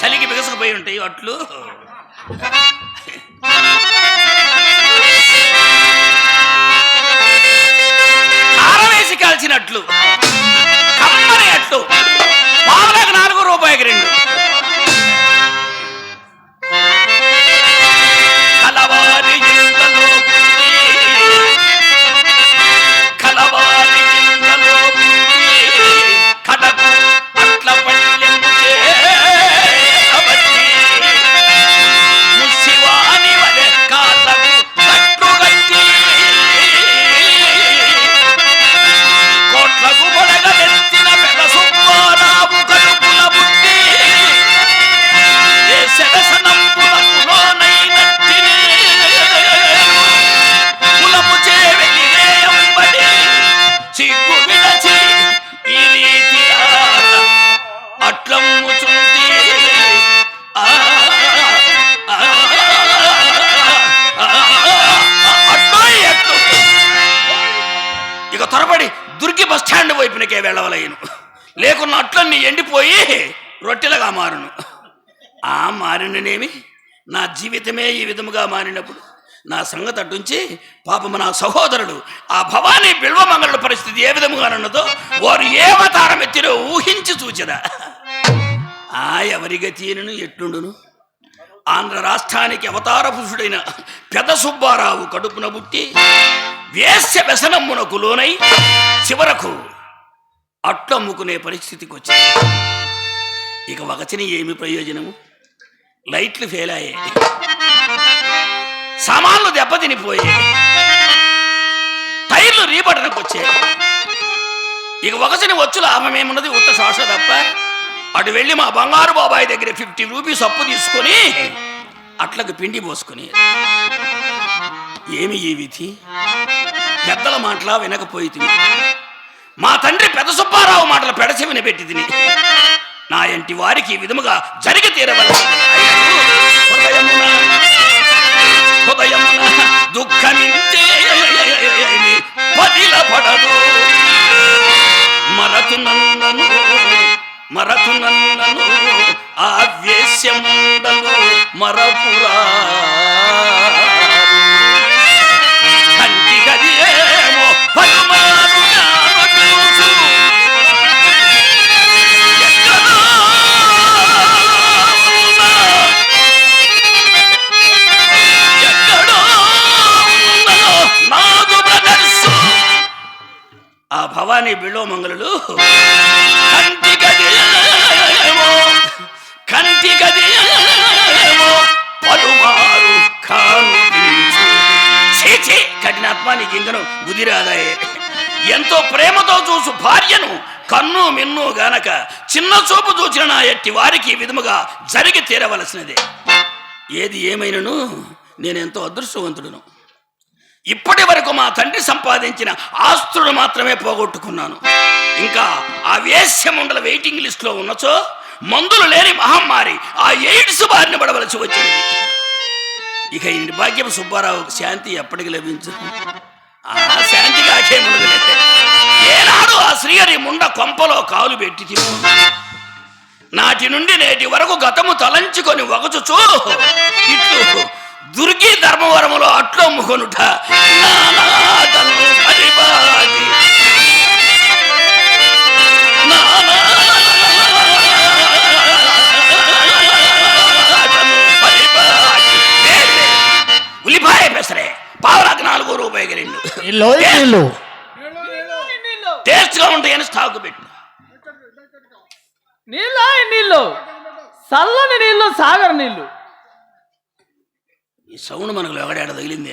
చలికి బిగసకపోయి ఉంటాయి అట్లు. కారవేసి కాల్చినట్లు. నా జీవితమే ఈ విధముగా మారినప్పుడు నా సంగతి అటుంచి పాపము నా సహోదరుడు ఆ భవానీ బిల్వమంగళుడు పరిస్థితి ఏ విధముగా ఉన్నదో వారు ఏ అవతారం ఎత్తిరో ఊహించి చూచరా ఆ ఎవరి గతీనును ఎట్లుండును? ఆంధ్ర రాష్ట్రానికి అవతార పురుషుడైన పెద సుబ్బారావు కడుపున పుట్టి వేస్య వ్యసనమ్మునకు లోనై చివరకు అట్లమ్ముకునే పరిస్థితికి వచ్చింది ఇక వగచని ఏమి ప్రయోజనము? లైట్లు ఫెయిల్ అయ్యాయి సామాన్లు దెబ్బతినిపోయాయి. టైర్లు రీబడనకు వచ్చాయి ఇక ఒకసిని వచ్చు లాభం ఏమున్నది ఉత్త శ్వాస తప్ప అటు వెళ్ళి మా బంగారు బాబాయ్ దగ్గర ఫిఫ్టీ రూపీస్ అప్పు తీసుకొని అట్లకు పిండి పోసుకుని ఏమి ఈ విధి? పెద్దల మాటలా వినకపోయి మా తండ్రి పెద్ద సుబ్బారావు మాటలు పెడచి వినబెట్టి తిని నా ఇంటి వారికి ఈ విధముగా జరిగి తీరవలసింది. కాని బిళ్ళోమంగళులు కంటి గది కంటి గదియేమో పలుమారు కాను కఠినాత్మ నీకు ఇంకను ఎంతో ప్రేమతో చూసు భార్యను కన్ను మిన్ను గనక చిన్న చూపు చూచిన నా ఎట్టి వారికి విధముగా జరిగి తీరవలసినదే. ఏది ఏమైనను నేనెంతో అదృష్టవంతుడును. ఇప్పటి వరకు మా తండ్రి సంపాదించిన ఆస్తులు మాత్రమే పోగొట్టుకున్నాను. ఇంకా ఆ వేశ్యమండల వెయిటింగ్ లిస్ట్లో ఉన్నచో మందులు లేని మహమ్మారి ఆ ఎయిడ్స్ బారిన పడవలసి వచ్చింది. ఇక ఈ భాగ్యం సుబ్బారావుకు శాంతి ఎప్పటికి లభించదు. ఆ శాంతి కాకేమున్నది ఏనాడు ఆ శ్రీహరి ముండ కొంపలో కాలు పెట్టి తిను. నాటి నుండి నేటి వరకు గతము తలంచుకొని వగచుచు ఇట్లు దుర్గి ధర్మవరములో అట్లు. వేరే ఉల్లిపాయ పెసరే పావులకు నాలుగు రూపాయలు రెండు నీళ్ళు నీళ్ళు టేస్ట్గా ఉంటాయని స్టాక్ పెట్టు. నీళ్ళ నీళ్ళు. చల్లని నీళ్ళు సాగర్ నీళ్ళు. ఈ సౌండ్ మనకు ఎవడాడ తగిలింది.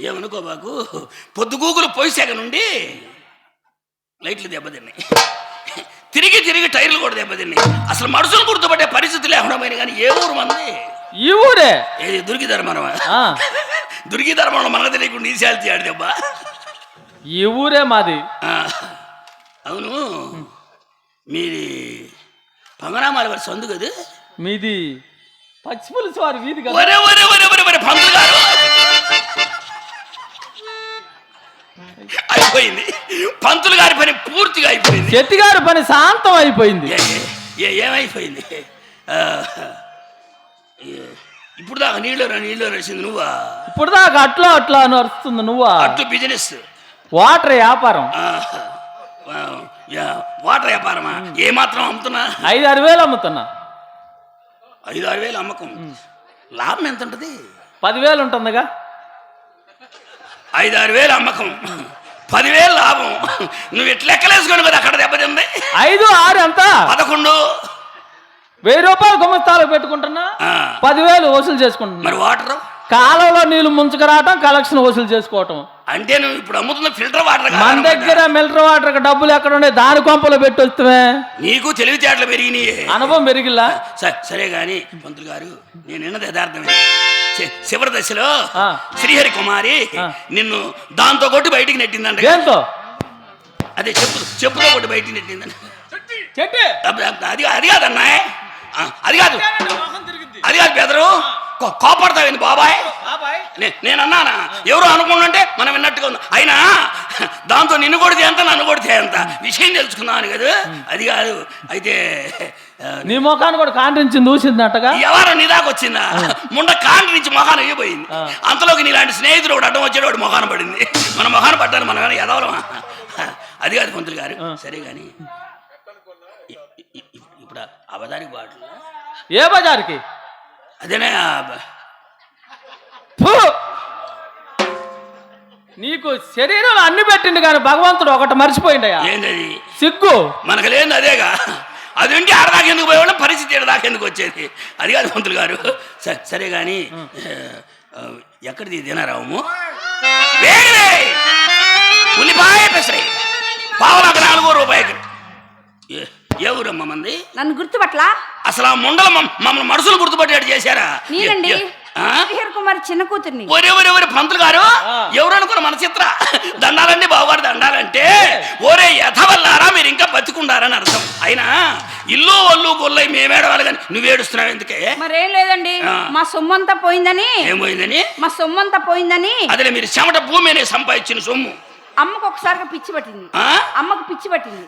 ఏమనుకో బాకు పొద్దుగూకులు పోయిసాక నుండి లైట్లు దెబ్బతిన్నాయి. తిరిగి తిరిగి టైర్లు కూడా దెబ్బతిన్నాయి. అసలు మనుషులు గుర్తుపట్టే పరిస్థితి లేకుండా పోయినాయి కానీ ఏ ఊరు మంది? ఈ ఊరే? ఏది దుర్గి ధర్మం దుర్గి ధర్మంలో మనకు తెలియకుండా ఈశాల్తి ఆడి దెబ్బ. ఈ ఊరే మాది. అవును. మీది పంగనామాల వారి సందు కదా? మీది పచ్చిపులుసు వారి వీధి కదా. ఒరే ఒరే ఒరే ఒరే ఒరే పంతులు గారు. అయిపోయింది. పంతులు గారి పని పూర్తిగా అయిపోయింది. చెట్టిగారి పని శాంతం అయిపోయింది. ఏ, ఏమైపోయింది? ఇప్పుడు దాకా నీళ్ళు నీళ్ళు రాసింది నువ్వా? ఇప్పుడు దాకా అట్లా అట్లా అని వస్తుంది నువ్వా? అటు బిజినెస్. వాటర్ వ్యాపారం. వాటర్ వ్యాపారమా? ఏ మాత్రం అమ్ముతున్నా? ఐదు ఆరు వేలు అమ్ముతున్నా. ఐదు ఆరు వేలు అమ్మకం. లాభం ఎంత ఉంటుంది పదివేలు ఉంటుందిగా ఐదు ఆరు వేలు అమ్మకం. పదివేలు లాభం. నువ్వు ఎట్లా లెక్కలేసుకొని కదా అక్కడ దెబ్బతింది ఐదు ఆరు ఎంత? పదకొండు. వెయ్యి రూపాయలు గుమ్మస్తాలకు పెట్టుకుంటున్నా? పదివేలు వసూలు చేసుకుంటున్నా. మరి వాటర్? కాలంలో నీళ్ళు ముంచుకురావటం కలెక్షన్ వసూలు చేసుకోవటం. అంటే నువ్వు ఇప్పుడు అమ్ముతున్న ఫిల్టర్ వాటర్ మన. దగ్గర మిలిటరీ వాటర్ డబ్బులు ఎక్కడ ఉండే దాని కొంపలో పెట్టి వస్తే నీకు తెలివితేటలు పెరిగినాయి. అనుభవం పెరిగిల్లా స- సరే గాని పంతులు గారు నేను విన్నది యథార్థమే. చి- చివరి దశలో. శ్రీహరి కుమారి. నిన్ను దాంతో కొట్టి బయటికి నెట్టిందంట. దేంతో? అదే చెప్పు చెప్పుతో కొట్టి బయటికి నెట్టిందంట. చెట్టు. అది అది కాదన్నా ఆ, అది కాదు. అది కాదు బెదరు. కోపడతావేంది బాబాయ్? నే- నేను అన్నానా ఎవరు అనుకుంటుంటే మనం విన్నట్టుగా ఉంది అయినా దాంతో నిన్ను కొడితే ఎంత నన్ను కొడితే ఎంత? విషయం తెలుసుకున్నాను కదా. అది కాదు. అయితే నీ ముఖాన్ని కూడా కాంట్రించి దూసిందటగా? ఎవరు నీ దాకా వచ్చిందా? ముండ కాంటి నుంచి మొహాన అయిపోయింది. అంతలోకి నీలాంటి స్నేహితుడు ఒకటి అడ్డం వచ్చాడు వాడు మొహాన పడింది. మన మొహాన పడ్డాను మనం కానీ ఎదవలమా అది కాదు పంతులు గారు. సరే కానీ ఇప్పుడు అవదానికి బాటలు ఏ బజార్కి? అదేనే! నీకు శరీరం అన్ని పెట్టిండు కానీ భగవంతుడు ఒకటి మర్చిపోయిండయా సిగ్గు. మనకు లేదు అదేగా. అది ఉంటే ఆడదాకా ఎందుకు పోయేవాళ్ళం? పరిస్థితి ఆడదాకా ఎందుకు వచ్చేది? అది కాదు పంతులు గారు. సరే కానీ ఎక్కడిది వేగలే ఉల్లిపాయ పెసరే. పావులకు నాలుగో రూపాయలు ఏ- ఏ ఊరమ్మ మంది నన్ను గుర్తుపట్ల అసలు ఆ ముండల మమ్- మమ్మల్ని మనుషులు గుర్తుపట్టేట్టు చేశారా? నేనండి? శ్రీహరి కుమార్ చిన్న కూతుర్ని. ఒరే ఒరే ఒరే పంతులు గారు ఆ. ఎవరు అనుకున్న మన చిత్ర దండాలండి బావగారు దండాలంటే. ఒరే యథవల్లారా మీరు ఇంకా బతికుండారని అర్థం. అయినా ఇల్లు ఒళ్ళు గొల్లై మేమేడవాలి కానీ నువ్వు ఏడుస్తున్నావు ఎందుకే? మరేం లేదండి. మా సొమ్మంతా పోయిందని. ఏం పోయిందని? మా సొమ్మంతా పోయిందని. అదే మీరు చెమట భూమి అనేది సంపాదించిన సొమ్ము. అమ్మకు ఒకసారిగా పిచ్చి పట్టింది. ఆ? అమ్మకు పిచ్చి పట్టింది.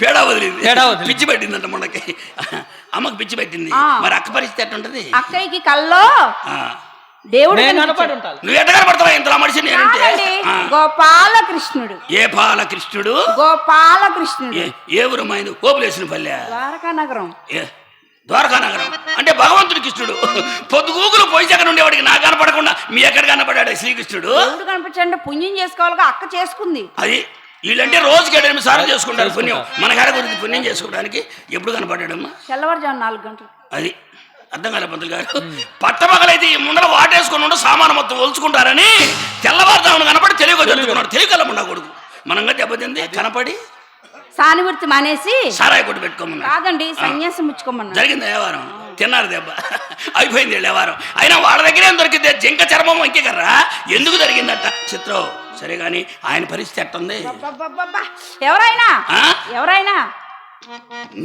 పేడా వదిలింది. పేడా వదిలింది. పిచ్చి పెట్టిందంట మనకి అమ్మకి పిచ్చి పెట్టింది. మరి అక్క పరిస్థితి ఎట్టుంటది అక్కయ్యకి కల్లో ఆ. దేవుడు నువ్వు ఎట్ట కనపడతావా ఇంతలా మనిషి. గోపాలకృష్ణుడు. ఏ బాలకృష్ణుడు? గోపాలకృష్ణుడు. ఏ ఊరు మైంది ఓపులేసిన పల్లె. ద్వారకా నగరం. ద్వారకా నగరం అంటే భగవంతుడి కృష్ణుడు. పొద్దుగూకులు పోయి జగన్ ఉండేవాడికి నా కనపడకుండా మీ ఎక్కడ కనపడ్డాడు శ్రీకృష్ణుడు? కనిపించండి పుణ్యం చేసుకోవాలిగా అక్క చేసుకుంది. అది వీళ్ళంటే రోజుకి ఎనిమిది సార్లు చేసుకుంటారు పుణ్యం. మన కాడ గురించి పుణ్యం చేసుకోవడానికి ఎప్పుడు కనపడ్డాడమ్మా? తెల్లవారుజాము నాలుగు గంటలు. అది అర్థం కాలే పంతులు గారు. పట్టపగలైతే ఈ ముండలు వాటేసుకుని ఉండ సామాను మొత్తం ఒలుచుకుంటారని తెల్లవారుజామున కనపడి తెలివిగా జరుగుతున్నాడు ముండ కొడుకు. మనంగా దెబ్బతింది కనపడి సానివృత్తి మానేసి సారాయి కొట్టు పెట్టుకోమన్నా కాదండి సన్యాసం ముచ్చుకోమన్నా జరిగింది వ్యవహారం. తిన్నారు దెబ్బ. అయిపోయింది వ్యవహారం. అయినా వాళ్ళ దగ్గర ఏం దొరికింది. జింక చర్మం ఇంకెకర్రా ఎందుకు జరిగిందట? చిత్రం సరే కానీ ఆయన పరిస్థితి ఎట్టుంది. ఎవరైనా? ఎవరైనా?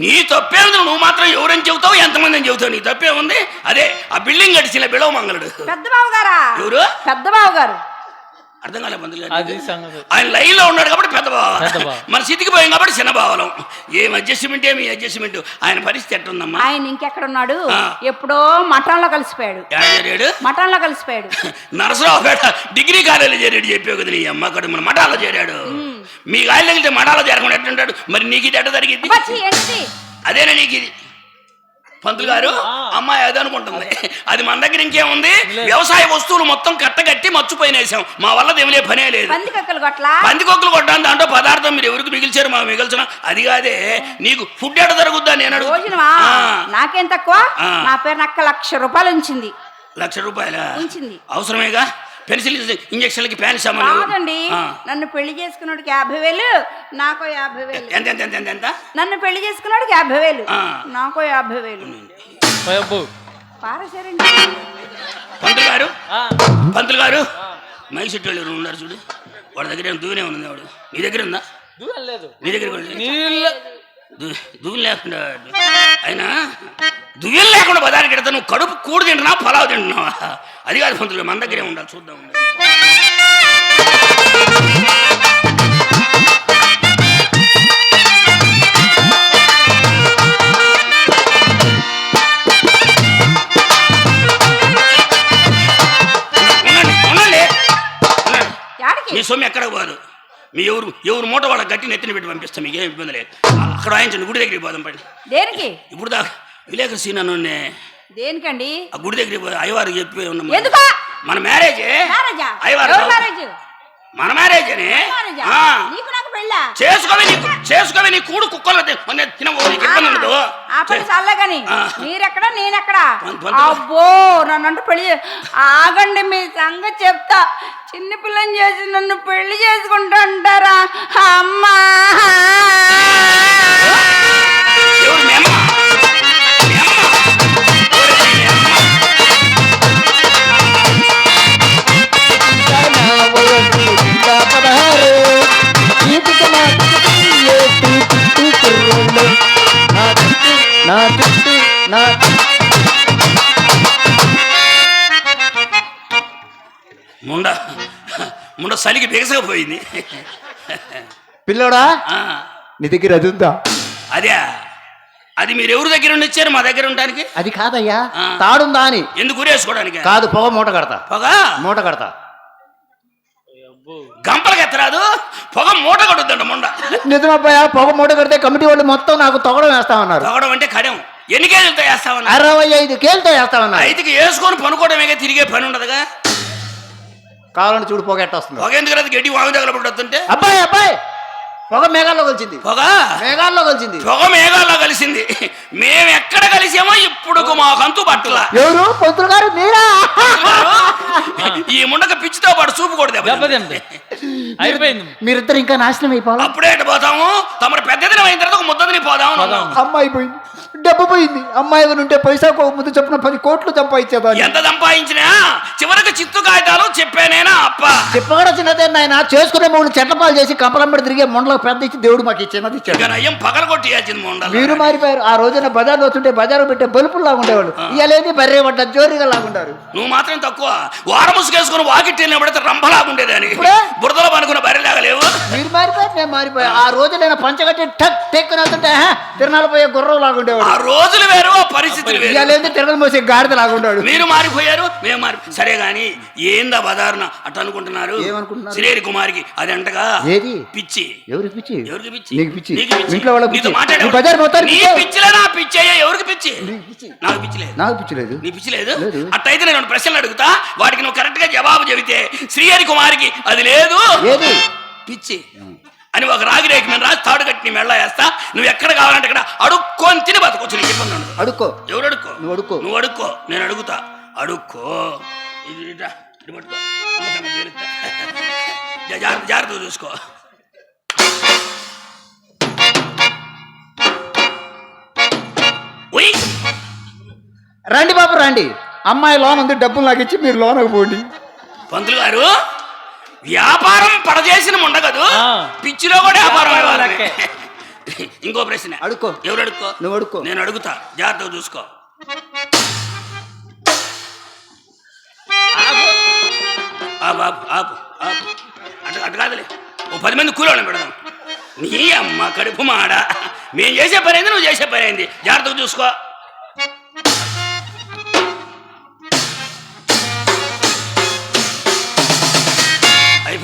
నీ తప్పే ఉంది. నువ్వు మాత్రం ఎవరని చెబుతావు ఎంతమంది అని చెబుతావు? నీ తప్పే ఉంది. అదే ఆ బిల్డింగ్ గడిచిన బిడవ మంగళుడు. పెద్ద బావు గారా ఎవరు? పెద్ద బావు గారు అర్థం కాలే సంగతి. ఆయన లైన్లో ఉన్నాడు కాబట్టి పెద్ద బావ. మన సిద్ధికి పోయాం కాబట్టి చిన్న బావలం. ఏం అడ్జస్ట్మెంట్ ఏమి అడ్జస్ట్మెంట్ ఆయన పరిస్థితి ఎట్టుందమ్మా ఆయన ఇంకెక్కడున్నాడు? ఆ. ఎప్పుడో మఠంలో కలిసిపోయాడు. మఠంలో కలిసిపోయాడు. నరసరావుపేట డిగ్రీ కాలేజీలో చేరాడు చెప్పావు కదా నీ అమ్మ అక్కడ మన మఠాలో చేరాడు. మీ గాలి తగిలితే మఠాలో చేరకుండా ఎట్లుంటాడు? మరి నీకు ఇది ఎట్ట జరిగింది? అదేనా నీకు ఇది? పంతులు గారు అమ్మాయి అది అనుకుంటుంది. అది. మన దగ్గర ఇంకేముంది? వ్యవసాయ వస్తువులు మొత్తం కట్టగట్టి మర్చిపోయినేసాం. మా వల్ల దేమిలే పనే లేదు. పంది కక్కలు గట్ల పందికొక్కులు కొట్టాను దాంట్లో పదార్థం మీరు ఎవరికి మిగిల్చారు మా మిగిల్చిన అది కాదే. నీకు ఫుడ్ ఎట జరుగుద్దా నేను నాకేం తక్కువ. నా పేరు నక్క లక్ష రూపాయలు ఉంచింది. లక్ష రూపాయల? ఉంచింది. అవసరమేగా? పెన్సిల్ ఇంజక్షన్లకి ప్యాన్ కాదండి. ఆ. నన్ను పెళ్ళి చేసుకున్నాడికి యాభై వేలు నాకో యాభై వేలు. ఎంత ఎంత ఎంత నన్ను పెళ్ళి చేసుకున్నాడికి యాభై వేలు. నాకో యాభై వేలు. పంతులు గారు? ఆ, పంతులు గారు? మైసెట్ వాళ్ళు ఎవరు ఉన్నారు చూడు. వాడి దగ్గర దూనే ఉంది వాడు నీ దగ్గర ఉందా? దూరం లేదు. నీ దగ్గర దువ్వులు లేకుండా అయినా? దువ్వులు లేకుండా బదానికి పెడతా నువ్వు కడుపు కూడు తింటున్నావు పలావ్ తింటున్నావా? అది కాదు పంతులు మన దగ్గరే ఉండాలి చూద్దాం. మీ సొమ్ము ఎక్కడ పోదు? మీ ఎవరు ఎవరు మూట వాళ్ళ గట్టి నెత్తిన పెట్టి పంపిస్తాం మీకు ఏం ఇబ్బంది లేదు. అక్కడ వాయించండి గుడి దగ్గరికి పోదాం పండి దేనికి? ఇప్పుడు దాకా విలేకరు సీన్ అన్నే దేనికండి? ఆ గుడి దగ్గరికి పోయి అయ్యవారు చెప్పి ఉన్నాం మన. మ్యారేజే. అయ్యవారు మన మ్యారేజేనే మ్యారేజా ఆ. నీకు నాకు పెళ్ళా? చేసుకోవే నీకు చేసుకోవే నీ కూడు కుక్కలు తినబో నీకు ఇబ్బంది ఉండదు. పని చల్లగాని. ఆ. మీరెక్కడ నేనెక్కడ? అబ్బో నన్నంటూ పెళ్ళి ఆగండి మీ సంగతి చెప్తా. చిన్న పిల్లని చేసి నన్ను పెళ్ళి చేసుకుంటా అంటారా? అమ్మా! సలికి బిగసకపోయింది. పిల్లోడా? నీ దగ్గర అది ఉందా? అదే. అది మీరు ఎవరి దగ్గర ఉండి ఇచ్చారు మా దగ్గర ఉండడానికి? అది కాదయ్యా. తాడుందా అని. ఎందుకు ఊరేసుకోవడానికి? కాదు పొగ మూట కడతా. పొగ? మూట కడతా. గంపలకి ఎత్తరాదు. పొగ మూట కొడుద్దంట ముండ. నిజమబ్బాయా పొగ మూట కడితే కమిటీ వాళ్ళు మొత్తం నాకు తొగడం వేస్తామన్నారు. పొగడం అంటే కడెం ఎన్ని కేజీలతో వేస్తామన్నా అరవై ఐదు కేలతో వేస్తామన్నారు. ఐదుకి వేసుకొని పనుకోవడమే తిరిగే పని ఉండదుగా? కావాలని చూడు పొగ ఎట్ట వస్తుంది పొగ ఎందుకు రాదు? గడ్డి వాగు దగ్గర పడుతుంటే. అబ్బాయి అబ్బాయి! పొగ మేఘాల్లో కలిసింది పొగ? మేఘాల్లో కలిసింది పొగ మేఘాల్లో కలిసింది మేము ఎక్కడ కలిసామో ఇప్పుడు మాకంతు పట్టల ఎవరు? పంతులు గారు మీరా? ఈ ముండక పిచ్చితో పాటు చూపు కూడా దెబ్బ దెబ్బతింది. అయిపోయింది. మీరిద్దరు ఇంకా నాశనం అయిపోవాలా? అప్పుడే పోతాము? తమరు పెద్ద దినం అయిన తర్వాత ఒక ముద్దని పోదాము అన్నాం. అమ్మాయి పోయింది డబ్బు పోయింది. అమ్మాయి ఎవరు ఉంటే పైసాకు ఒక ముద్దు చొప్పున పది కోట్లు సంపాదించేదాన్ని. ఎంత సంపాదించినా చివరికి చిత్తు కాగితాలు చెప్పానేనా అప్ప? చెప్పగడ చిన్నదే నాయన చేసుకునే మూడు చెట్ల పాలు చేసి కంపలం పెట్టి తిరిగే ముండలకు పెద్ద ఇచ్చి దేవుడు మాకు ఇక నయ్యం పగల కొట్టియాల్సింది ముండల. మీరు మారిపోయారు. ఆ రోజున బజార్ వస్తుంటే బజారు పెట్టే బలుపులు లాగుండేవాడు ఇవాళేది బర్రె పడ్డ జోరిగా లాగుంటారు నువ్వు మాత్రం తక్కువ. వారముసుకేసుకుని వాకిట్టి వెళ్ళినప్పుడైతే రంభలాగుండేదాని ఇప్పుడే? బురదలో పనుకున్న బర్రెలాగా లేవు. మీరు మారిపోయారు నేను మారిపోయా. ఆ రోజు నేను పంచగట్టి టక్ టెక్కుని వెళ్తుంటే "హా, తిరణాలు పోయే గుర్రం లాగుండేవాడు ఆ రోజులు వేరు ఆ పరిస్థితులు వేరు. తిరగలు మోసే గాడిద లాగుంటాడు మీరు మారిపోయారు మేము మారి సరే గాని ఏందా బదారున అట్ట అనుకుంటున్నారు? ఏమనుకుంటున్నారు? శ్రీహరి కుమార్కి అది అంటగా ఏది? పిచ్చి. ఎవరికి పిచ్చి? ఎవరికి పిచ్చి? నీకు పిచ్చి. ఇంట్లో వాళ్ళకి పిచ్చి. మాట్లాడే బజార్ మొత్తానికి నీ పిచ్చి. పిచ్చిలే నా పిచ్చి ఎవరికి పిచ్చి? నీకు పిచ్చి. లేదు. నాకు పిచ్చి లేదు. నీ పిచ్చి లేదు? లేదు. అట్టయితే నేను రెండు ప్రశ్నలు అడుగుతా వాటికి నువ్వు కరెక్ట్గా జవాబు చెబితే శ్రీహరి కుమార్కి అది లేదు. ఏది? పిచ్చి. అని ఒక రాగి రేఖ మీద రాసి తాడు కట్టి నీ మెళ్ళ వేస్తా. నువ్వు ఎక్కడ కావాలంటే అక్కడ అడుక్కొని తిని బతకొచ్చు నీకు ఇబ్బంది ఉండదు అడుక్కో. ఎవరు అడుక్కో? నువ్వు అడుక్కో. నువ్వు అడుక్కో. నేను అడుగుతా. అడుక్కో. ఇది ఇటా, పట్టుకో. జాగ్రత్త చూసుకో. రండి బాబు రండి. అమ్మాయి లోన్ ఉంది డబ్బులు నాకు ఇచ్చి మీరు లోనకు పోండి పంతులు గారు. వ్యాపారం పడజేసిన ఉండగదు. పిచ్చిలో కూడా వ్యాపారం. ఇంకో ప్రశ్న. అడుక్కో. ఎవరు అడుక్కో? నువ్వు అడుక్కో. నేను అడుగుతా. జాగ్రత్తగా చూసుకో. ఆపు ఆపు ఆపు ఆపు అటు అటు కాదులే. ఓ పది మంది కూలోళ్ళని పెడదాం. నీ అమ్మ కడుపు మాడ. మేము చేసే పని అయింది నువ్వు చేసే పని అయింది. జాగ్రత్తగా చూసుకో.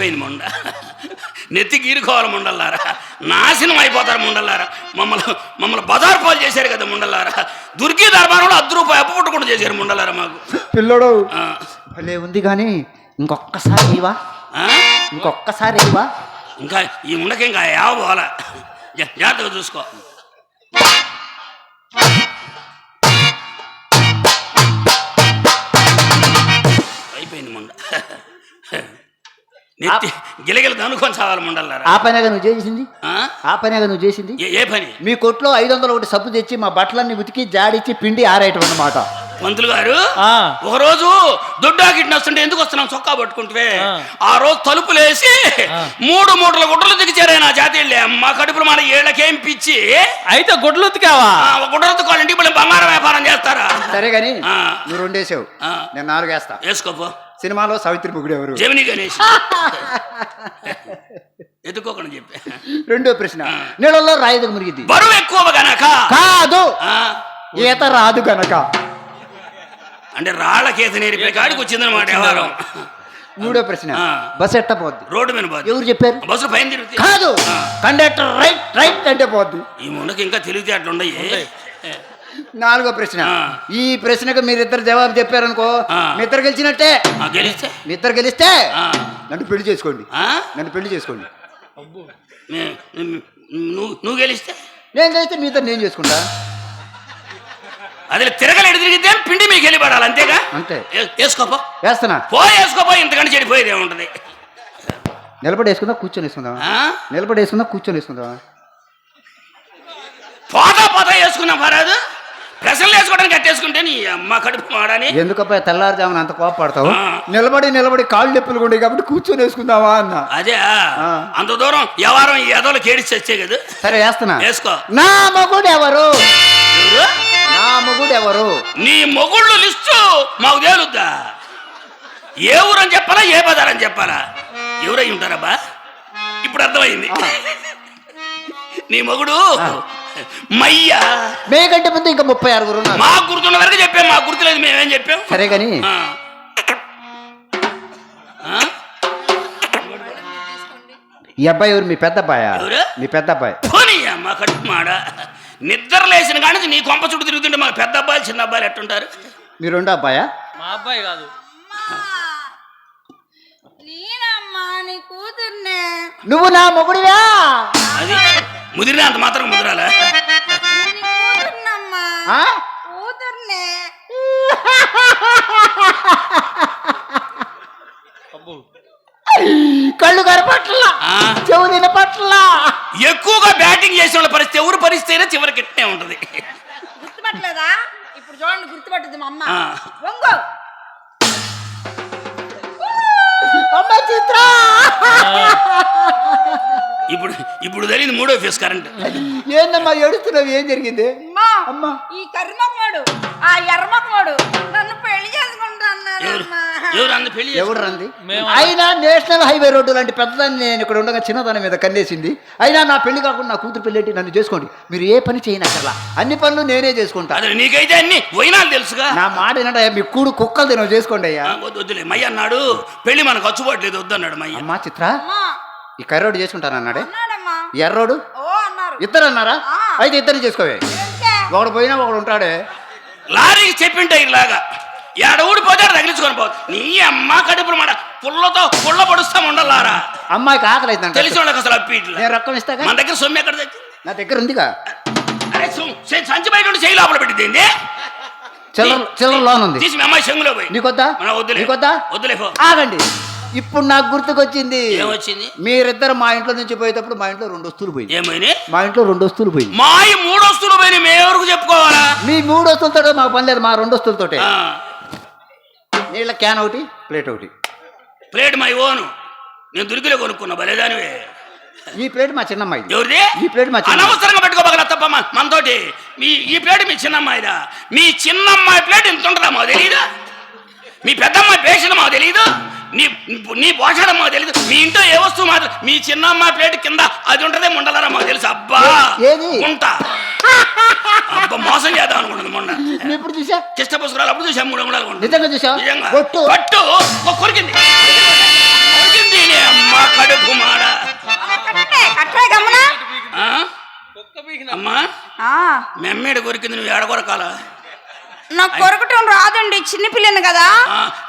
అయిపోయింది ముండ. నెత్తి గీరుకోవాలి ముండల్లారా. నాశనం అయిపోతారు ముండల్లారా. మమ్మల్ని మమ్మల్ని బజార్ పాలు చేశారు కదా ముండల్లారా. దుర్గి దర్బారంలో అర్ధ రూపాయి అప్పు పుట్టకుండా చేశారు ముండల్లారా మాకు. పిల్లడు భలే ఉంది కానీ ఇంకొక్కసారి ఇవా? ఇంకొక్కసారి ఇవా ఇంకా ఈ ముండకి ఇంకా యావ పోవాలా. జాగ్రత్తగా చూసుకో. అయిపోయింది ముండ. గిలగిల దనుకొని చావాలి ముండల్లారా? ఆ పనేగా నువ్వు చేసింది? ఆ? పనేగా నువ్వు చేసింది? ఏ- పని? మీ కొట్లో ఐదు వందలు ఒకటి సబ్బు తెచ్చి మా బట్టలన్నీ ఉతికి జాడిచ్చి పిండి ఆరేయటం అన్నమాట పంతులు గారు. ఒక రోజు దొడ్డాకిట్ని వస్తుంటే ఎందుకు వస్తున్నాం చొక్కా పట్టుకుంటే ఆ. రోజు తలుపులేసి. మూడు మూటల గుడ్డలు దిగిచారే నా జాతీయులే మా కడుపులో మన ఏళ్ళకేం పిచ్చి? అయితే గుడ్లు ఉతికావా? వాళ్ళ ఇంటికి వెళ్ళి బంగారం వ్యాపారం చేస్తారా? సరే ఆ. నువ్వు రెండేసావు. నేను నాలుగు వేస్తా వేసుకోపో. సినిమాలో సావిత్రి ముగ్గుడు ఎవరు? జమిని గణేష్. ఎత్తుకోకుండా చెప్పా. రెండో ప్రశ్న. నీళ్ళల్లో రాయిదు మురిగిద్ది. బరువు ఎక్కువ గనక. కాదు. ఈత రాదు గనక. అంటే రాళ్ళకేత నేర్పే కాడికి వచ్చిందనమాట వ్యవహారం. మూడో ప్రశ్న. ఆ. బస్ ఎట్ట పోద్ది? రోడ్డు మీద పోద్ది. ఎవరు చెప్పారు? బస్సు పైన తిరుగుతాయి కాదు. కండక్టర్ రైట్ రైట్ అంటే పోద్ది. ఈ ముందుకి ఇంకా తెలివితేటలు ఉన్నాయి నాలుగో ప్రశ్న. ఈ ప్రశ్నకు మీరిద్దరు జవాబు చెప్పారనుకో. మీ ఇద్దరు గెలిచినట్టే. గెలిస్తే. మీ ఇద్దరు గెలిస్తే. నన్ను పెళ్ళి చేసుకోండి? నన్ను పెళ్ళి చేసుకోండి. నువ్వు గెలిస్తే? నేను గెలిస్తే మీ ఇద్దరు నేను చేసుకుంటా? అది తిరగలేడు తిరిగితే పిండి మీకు వెళ్ళి పడాలి అంతేగా? అంతే. వేసుకోపో. వేస్తానా పో వేసుకోపో ఇంతకంటే చెడిపోయేది ఏముంటది? నిలబడి వేసుకుందా కూర్చొని వేసుకుందాం? నిలబడి వేసుకుందా కూర్చొని వేసుకుందాం. పోతా పోతా వేసుకున్నాం పరాదు. ప్రశ్నలు వేసుకోవడానికి కట్టేసుకుంటే నీ అమ్మ కడుపు మాడని. ఎందుకబ్బా తెల్లారుజామున అంత కోపడతావు. నిలబడి నిలబడి కాళ్ళు నొప్పులు ఉండే కాబట్టి కూర్చొని వేసుకుందామా అన్న? అదే. అంత దూరం ఈ ఎదలు కేడిచి వచ్చే కదా. సరే వేస్తున్నా. వేసుకో. నా మొగుడు ఎవరు? ఎవరు? నా మొగుడు ఎవరు? నీ మొగుళ్ళు లిస్టు మాకు తేలుద్దా? ఏ ఊరని చెప్పాలా ఏ బజారని చెప్పాలా? ఎవరై ఉంటారబ్బా? ఇప్పుడు అర్థమైంది. నీ మొగుడు మయ్యా. మేకంటే ముందు ఇంకా ముప్పై ఆరుగురు మా గుర్తున్న వరకు చెప్పాం మా గుర్తులేదు మేమేం చెప్పాం? సరే కానీ? ఈ అబ్బాయి ఎవరు? మీ పెద్ద అబ్బాయా? మీ పెద్ద అబ్బాయి. పోనీ అమ్మ కడుపు మాడ నిద్ర లేచిన కానీ నీ కొంప చుట్టూ తిరుగుతుంటే మా పెద్ద అబ్బాయిలు చిన్న అబ్బాయిలు ఎట్టుంటారు? మీ రెండో అబ్బాయా? మా అబ్బాయి కాదు. నేనమ్మా నీ కూతుర్నే. నువ్వు నా మొగుడివా? అది ముదిరినా అంత మాత్రం ముదిరాలా? నీ కూతుర్నమ్మా ఆ? కూతుర్నే అబ్బో. కళ్ళు కనపట్ల ఆ? చెవు వినపట్ల ఎక్కువగా బ్యాటింగ్ చేసిన వాళ్ళ పరిస్థితి ఎవరు పరిస్థితి అయినా చివరికి ఇట్టే ఉంటది. గుర్తుపట్టలేదా? ఇప్పుడు చూడండి గుర్తుపట్టుద్ది మా అమ్మ. ఆ. ఇప్పుడు ఇప్పుడు తెలియదు మూడో ఫేస్ కరెంట్. ఏందమ్మా ఏడుస్తున్నావు? ఏం జరిగింది? అమ్మా అమ్మా. ఈ కర్మకోడు ఆ ఎర్రమకోడు నన్ను పెళ్ళి ఎవరు? చేసుకుంటాన్నారమ్మా ఎవరు అందు పెళ్ళి ఎవరు రంది అయినా నేషనల్ హైవే రోడ్డు లాంటి పెద్దదాన్ని నేను ఇక్కడ ఉండగా చిన్నదాని మీద కన్నేసింది. అయినా నా పెళ్ళి కాకుండా నా కూతురు పెళ్ళేటి నన్ను చేసుకోండి. మీరు ఏ పని చేయనక్కర్లా అన్ని పనులు నేనే చేసుకుంటా. అదే నీకైతే అన్ని వైనాలు తెలుసుగా. నా మాట ఏంటంటే మీ కూడు కుక్కలు తినవు చేసుకోండి అయ్యా. ఆ, వద్దు వద్దులే. మయ్య అన్నాడు పెళ్ళి మనకు వచ్చుకోవట్లేదు వద్దన్నాడు మయ్య. అమ్మా చిత్ర. అమ్మా. ఈ కర్రోడు చేసుకుంటానన్నాడే అన్నాడమ్మా. ఈ ఎర్రోడు? ఓ అన్నారు. ఇద్దరు అన్నారా. అయితే ఇద్దరు చేసుకోవే? ఒకడు పోయినా ఒకడు ఉంటాడే. లారీకి చెప్పింటే ఇలాగా. ఏడ ఊడిపోతాడు తగిలించుకొని పోదు నీ అమ్మ కడుపులు మాట పుల్లతో పుల్ల పొడుస్తా ఉండలారా అమ్మాయికి ఆకలి అవుతుందంట తెలిసిన వాళ్ళకి అసలు అప్పీట్లు నేను రొక్కం ఇస్తాగా? మన దగ్గర సొమ్ము ఎక్కడ నా దగ్గర ఉందిగా. అరే సంచి బయట ఉండి చేయి లోపల పెట్టింది చిల్లర చిల్లర లోన్ ఉంది. తీసి మీ అమ్మాయి చెంగులో పోయి. నీకొద్దా? మన వద్దులే. నీకొద్దా? వద్దులే పో. ఆగండి. ఇప్పుడు నాకు గుర్తుకొచ్చింది. ఏమొచ్చింది? మీరిద్దరు మా ఇంట్లో నుంచి పోయేటప్పుడు మా ఇంట్లో రెండు వస్తువులు పోయింది ఏమైనా మా ఇంట్లో రెండు వస్తువులు పోయింది మా మూడు వస్తువులు పోయి మేమెవరకు చెప్పుకోవాలా? మీ మూడు వస్తువులతో మాకు పని లేదు మా రెండు వస్తువులతోటే. ఆ, నీళ్ళ క్యాన్ ఒకటి ప్లేట్ ఒకటి. Plate my own. నేను దురికిలో కొనుక్కున్నా భలేదానివే ఈ ప్లేట్ మా చిన్నమ్మాయి ఎవరిది? ఈ ప్లేట్ మా అనవసరంగా పెట్టుకోబగల తప్ప మన- మనతోటి. మీ ఈ ప్లేట్ మీ చిన్నమ్మాయిదా? మీ చిన్నమ్మాయి ప్లేట్ ఇంత ఉంటుందా మాకు తెలియదా మీ పెద్దమ్మాయి పేషణ మాకు తెలియదు నీ నీ పోషణ మాకు తెలియదు మీ ఇంట్లో ఏ వస్తువు మాత్రం మీ చిన్నమ్మాయి ప్లేట్ కింద అది ఉంటదే ముండలారా మాకు తెలుసు. అబ్బా! ఏది? ఉంటా అబ్బా మోసం చేద్దాం అనుకుంటుంది మొన్న. నువ్వు ఇప్పుడు చూసా? కిష్ట పుస్తకాలు అప్పుడు చూసాం మూడు అంగుళాలు. నిజంగా చూసావా? నిజంగా. కొట్టు. ఓ, కొరికింది. కొరికింది అమ్మ కడుపు మాడ. అమ్మా మెమ్మేడు కొరికింది నువ్వు ఏడ కొరకాల నాకు కొరకటం రాదండి చిన్న పిల్లని కదా.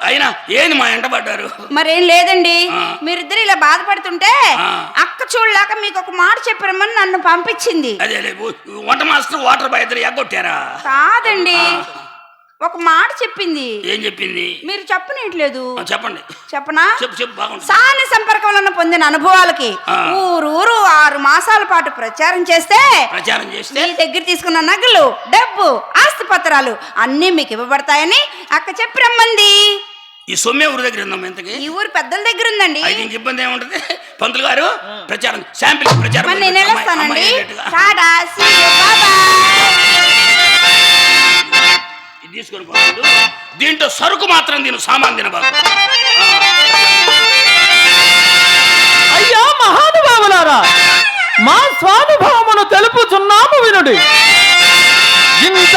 అయినా ఏంది మా ఎంట పడ్డారు? మరేం లేదండి. మీరిద్దరు ఇలా బాధపడుతుంటే. అక్క చూడలేక మీకు ఒక మాట చెప్పరమని నన్ను పంపించింది. అదే వంట మాస్టర్ వాటర్ బాయ్ ఎగ్గొట్టారా? కాదండి. ఒక మాట చెప్పింది. ఏం చెప్పింది? మీరు చెప్పనట్లేదు చెప్పండి. చెప్పనా? చెప్పు చెప్పు బాగుంటుంది. సాని సంపర్కం వలన పొందిన అనుభవాలకి. ఊరూరు ఆరు మాసాల పాటు ప్రచారం చేస్తే ప్రచారం చేస్తే? మీ దగ్గర తీసుకున్న నగలు డబ్బు ఆస్తి పత్రాలు అన్నీ మీకు ఇవ్వబడతాయని అక్క చెప్పి రమ్మంది ఈ సొమ్మే ఊరి దగ్గర ఉందమ్మా ఇంతకి? ఈ ఊరు పెద్దల దగ్గర ఉందండి. ఇంక ఇబ్బంది ఏముంటది? పంతులు గారు ప్రచారం శాంపిల్ ప్రచారం నేను వెళ్ళొస్తానండి. టాటా తీసుకొని పోతాడు దీంట్లో సరుకు మాత్రం దీని సామాన్ తినబాకు అయ్యా మహానుభావులారా మా స్వానుభవమును తెలుపుతున్నాము వినుడి. ఇంత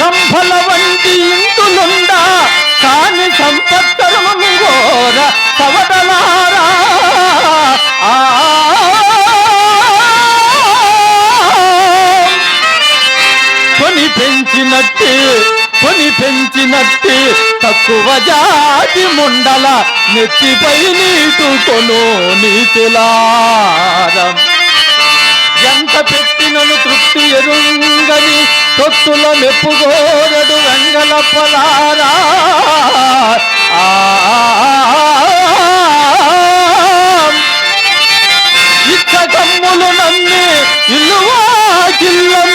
రంభల వంటి ఇంతులుండా కాని సంపత్కరమము ఘోర సవటలారా ఆ. పెంచినట్టే పెంచినట్టి తక్కువ జాతి ముండల నెత్తిపై నీటు కొను నీతులారం ఎంత పెట్టినను తృప్తి ఎరుంగని తొత్తుల మెప్పుగోరడు వెంగల పలారా. ఇచ్చ కమ్ములు నన్ను ఇల్లువా కిల్లం